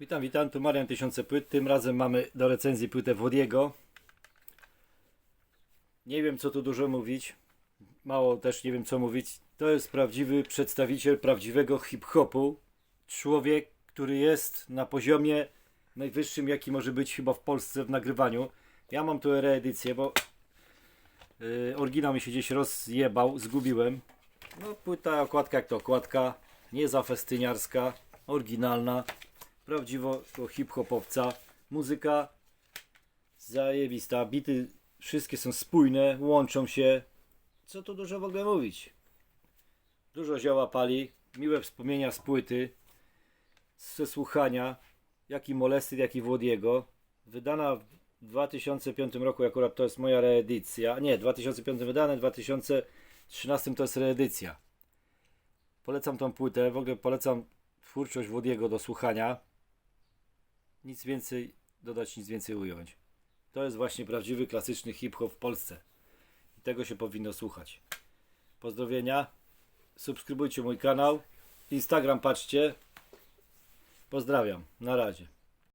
Witam, witam, tu Marian Tysiące Płyt. Tym razem mamy do recenzji płytę Wodiego. Nie wiem co tu dużo mówić. Mało też nie wiem co mówić. To jest prawdziwy przedstawiciel prawdziwego hip-hopu. Człowiek, który jest na poziomie najwyższym jaki może być chyba w Polsce w nagrywaniu. Ja mam tu reedycję, bo yy, oryginał mi się gdzieś rozjebał, zgubiłem. No płyta, okładka jak to okładka. Nie zafestyniarska, oryginalna prawdziwego hip-hopowca. Muzyka zajebista, bity wszystkie są spójne, łączą się. Co tu dużo w ogóle mówić? Dużo zioła pali, miłe wspomnienia z płyty, ze słuchania, jak i Molesty, jak i Włodiego. Wydana w 2005 roku, akurat to jest moja reedycja. Nie, 2005 wydane, w 2013 to jest reedycja. Polecam tą płytę, w ogóle polecam twórczość Włodiego do słuchania. Nic więcej dodać, nic więcej ująć. To jest właśnie prawdziwy, klasyczny hip-hop w Polsce. I tego się powinno słuchać. Pozdrowienia. Subskrybujcie mój kanał. Instagram patrzcie. Pozdrawiam. Na razie.